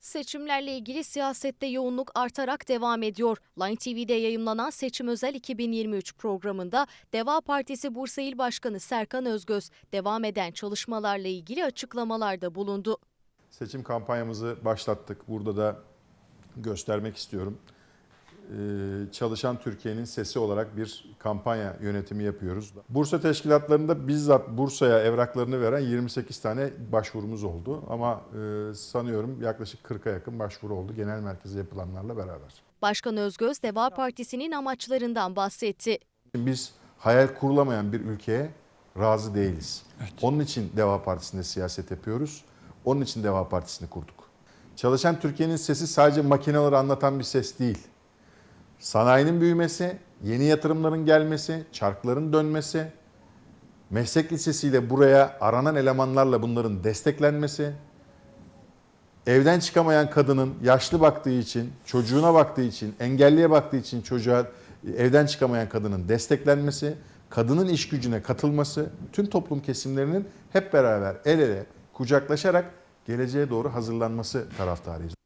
Seçimlerle ilgili siyasette yoğunluk artarak devam ediyor. Line TV'de yayımlanan Seçim Özel 2023 programında Deva Partisi Bursa İl Başkanı Serkan Özgöz devam eden çalışmalarla ilgili açıklamalarda bulundu. Seçim kampanyamızı başlattık. Burada da göstermek istiyorum. Çalışan Türkiye'nin sesi olarak bir kampanya yönetimi yapıyoruz. Bursa teşkilatlarında bizzat Bursa'ya evraklarını veren 28 tane başvurumuz oldu. Ama e, sanıyorum yaklaşık 40'a yakın başvuru oldu genel merkeze yapılanlarla beraber. Başkan Özgöz Deva Partisi'nin amaçlarından bahsetti. Biz hayal kurulamayan bir ülkeye razı değiliz. Onun için Deva Partisi'nde siyaset yapıyoruz. Onun için Deva Partisi'ni kurduk. Çalışan Türkiye'nin sesi sadece makineleri anlatan bir ses değil. Sanayinin büyümesi, yeni yatırımların gelmesi, çarkların dönmesi, meslek lisesiyle buraya aranan elemanlarla bunların desteklenmesi, evden çıkamayan kadının yaşlı baktığı için, çocuğuna baktığı için, engelliye baktığı için çocuğa evden çıkamayan kadının desteklenmesi, kadının iş gücüne katılması, tüm toplum kesimlerinin hep beraber el ele kucaklaşarak geleceğe doğru hazırlanması taraftarıyız.